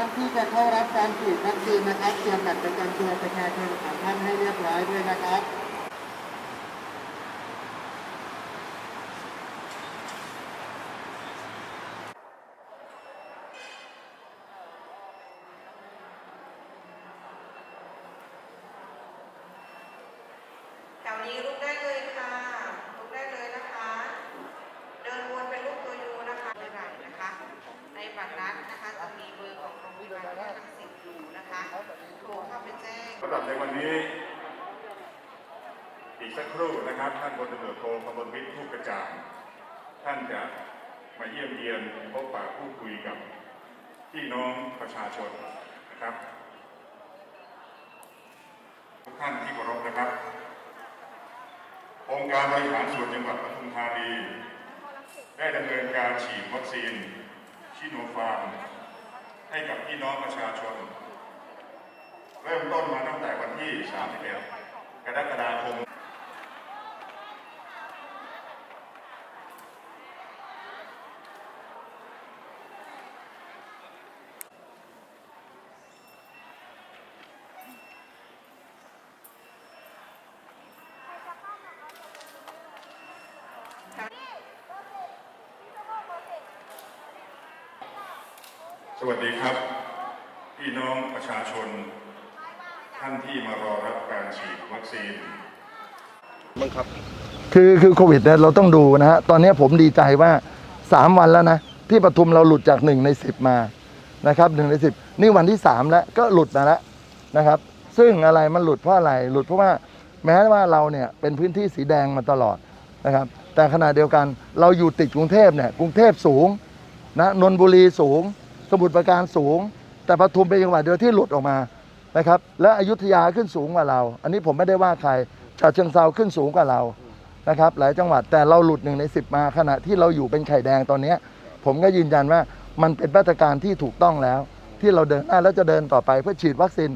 ท่านที่จะเข้ารับการฉีดวัคซีนนะครับเตรียมบัตรประจำตัวประชาชนของท่านให้เรียบร้อยด้วยนะครับแถวนี้ สำหรับในวันนี้ อีกสักครู่นะครับ ท่านพลตำรวจโทกมลวิทย์ผู้กระจ่างท่านจะมาเยี่ยมเยียนพบปะพูดคุยกับพี่น้องประชาชนนะครับ ทุกท่านที่เคารพนะครับ องค์การบริหารส่วนจังหวัดปทุมธานี ได้ดำเนินการฉีดวัคซีนชิโนฟาร์มให้กับพี่น้องประชาชน เริ่มต้นมาตั้งแต่วัน ที่ 31 กรกฎาคมสวัสดีครับ พี่น้องประชาชน ท่านที่มารอรับการฉีดวัคซีนคือคือโควิดเนี่ยเราต้องดูนะฮะ ตอนนี้ผมดีใจว่า 3 วันแล้วนะ ที่ปทุมเราหลุดจาก 1 ใน 10 มานะครับหนึ่งใน 10 นี่วันที่ 3 แล้วก็หลุดมาแล้วนะครับ ซึ่งอะไรมันหลุดเพราะอะไรหลุดเพราะว่าแม้ว่าเราเนี่ยเป็นพื้นที่สีแดงมาตลอดนะครับ แต่ขณะเดียวกันเราอยู่ติดกรุงเทพเนี่ยกรุงเทพสูงนะนนบุรีสูง สมุทรปราการสูง แต่ปทุมเป็นจังหวัดเดียวที่หลุดออกมา นะครับ และอยุธยาขึ้นสูงกว่าเรา อันนี้ผมไม่ได้ว่าใครฉะเชิงเซาขึ้นสูงกว่าเรานะครับ หลายจังหวัดแต่เราหลุดหนึ่งในสิบมาขณะที่เราอยู่เป็นไข่แดงตอนนี้ ผมก็ยืนยันว่ามันเป็นมาตรการที่ถูกต้องแล้ว ที่เราเดินหน้าแล้วจะเดินต่อไปเพื่อฉีดวัคซีน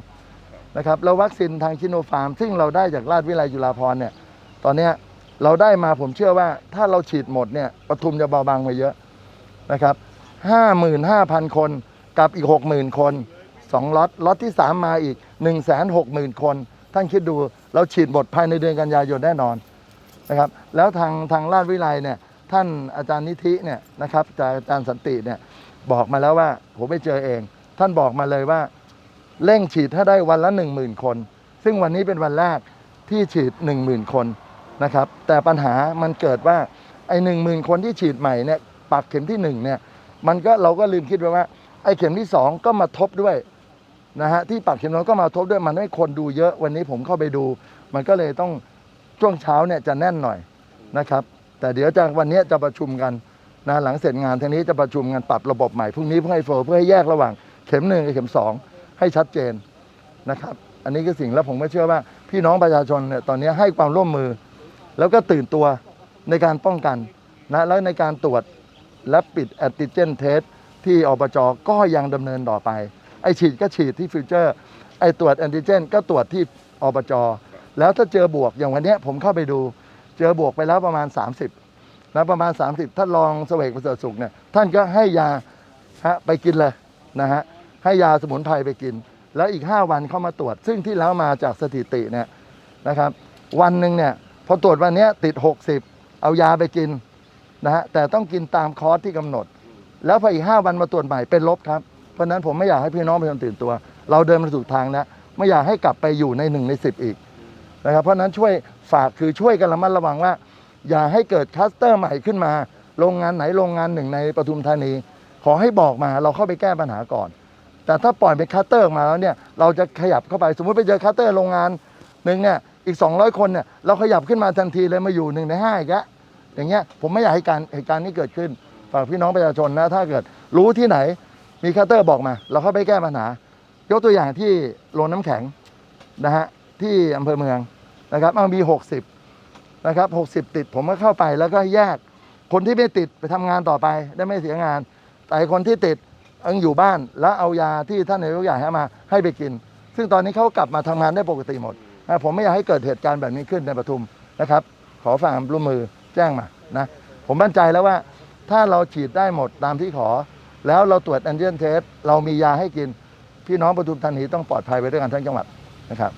นะครับแล้ววัคซีนทางชิโนฟาร์ม ซึ่งเราได้จากราชวิทยาลัยจุฬาภรณ์เนี่ยตอนนี้เราได้มาผมเชื่อว่าถ้าเราฉีดหมดเนี่ยปทุมจะเบาบางไปเยอะนะครับห้าหมื่นห้าพันคนกับอีกหกหมื่นคน สองล็อตล็อตที่สามมาอีกหนึ่งแสนหกหมื่นคน ท่านคิดดูเราฉีดหมดภายในเดือนกันยายนแน่นอนนะครับแล้วทางทางราชวิไลเนี่ยท่านอาจารย์นิธิเนี่ยนะครับอาจารย์สันติเนี่ยบอกมาแล้วว่าผมไปเจอเอง ท่านบอกมาเลยว่าเร่งฉีดถ้าได้วันละ 1 0,000 คน ซึ่งวันนี้เป็นวันแรกที่ฉีด 1 0,000 คนนะครับแต่ปัญหามันเกิดว่าไอ้หนึ่งหมื่นคนที่ฉีดใหม่เนี่ยปักเข็มที่1เนี่ยมันก็เราก็ลืมคิดไปว่าไอ้เข็มที่ 2 ก็มาทบด้วย นะฮะที่ปักเข็มนั้นก็มาทบด้วยมันให้คนดูเยอะวันนี้ผมเข้าไปดู มันก็เลยต้องช่วงเช้าเนี่ยจะแน่นหน่อยนะครับ แต่เดี๋ยวจะวันนี้จะประชุมกันนะหลังเสร็จงานทีนี้จะประชุมกันปรับระบบใหม่พรุ่งนี้เพื่อให้โฟเพื่อให้แยกระหว่างเข็มหนึ่งกับเข็มสองให้ชัดเจนนะครับ อันนี้คือสิ่งแล้วผมก็เชื่อว่า พี่น้องประชาชนเนี่ยตอนนี้ให้ความร่วมมือ แล้วก็ตื่นตัวในการป้องกันนะแล้วในการตรวจและปิดแอนติเจนเทสที่อบจก็ยังดำเนินต่อไป ไอฉีดก็ฉีดที่ฟิวเจอร์ ไอตรวจแอนติเจน ก็ตรวจที่อบจแล้วถ้าเจอบวกอย่างวันเนี้ยผมเข้าไปดู เจอบวกไปแล้วประมาณ 30นะประมาณ 30 ท่านรองเสวกประเสริฐสุขเนี่ยท่านก็ให้ยาฮะไปกินเลยนะฮะให้ยาสมุนไพรไปกิน แล้วอีก 5 วันเข้ามาตรวจ ซึ่งที่แล้วมาจากสถิติเนี่ยนะครับ วันหนึ่งเนี่ยพอตรวจวันเนี้ยติด 60 เอายาไปกินนะฮะแต่ต้องกินตามคอร์สที่กำหนด แล้วพออีก 5 วันมาตรวจใหม่เป็นลบครับ เพราะฉะนั้นผมไม่อยากให้พี่น้องประชาชนตื่นตัว เราเดินมาถูกทางแล้วไม่อยากให้กลับไปอยู่ใน1ใน10อีกนะครับเพราะฉะนั้นช่วยฝากคือช่วยกันระมัดระวังว่า อย่าให้เกิดคลัสเตอร์ใหม่ขึ้นมา โรงงานไหนโรงงานหนึ่งในปทุมธานี ขอให้บอกมาเราเข้าไปแก้ปัญหาก่อน แต่ถ้าปล่อยเป็นคัสเตอร์มาแล้วเนี่ยเราจะขยับเข้าไปสมมติไปเจอคัสเตอร์โรงงานหนึ่งเนี่ยอีก 200 คนเนี่ยเราขยับขึ้นมาทันทีเลยมาอยู่หนึ่งในห้าอีกแล้วอย่างเงี้ยผมไม่อยากให้การเหตุการณ์นี้เกิดขึ้นฝากพี่น้องประชาชนนะถ้าเกิดรู้ที่ไหน มีคัสเตอร์บอกมา เราเข้าไปแก้ปัญหา ยกตัวอย่างที่โรงน้ำแข็งนะฮะที่อำเภอเมืองนะครับมันมี 60นะครับ60 ติดผมก็เข้าไปแล้วก็แยกคนที่ไม่ติดไปทำงานต่อไปได้ไม่เสียงาน แต่คนที่ติดยังอยู่บ้านแล้วเอายาที่ท่านนายกอยากให้มาให้ไปกิน ซึ่งตอนนี้เขากลับมาทำงานได้ปกติหมดนะผมไม่อยากให้เกิดเหตุการณ์แบบนี้ขึ้นในปทุมนะครับ ขอฝากร่วมมือแจ้งมานะผมมั่นใจแล้วว่าถ้าเราฉีดได้หมดตามที่ขอ แล้วเราตรวจแอนเจนเทสเรามียาให้กิน พี่น้องปทุมธานีต้องปลอดภัยไปด้วยกันทั้งจังหวัดนะครับ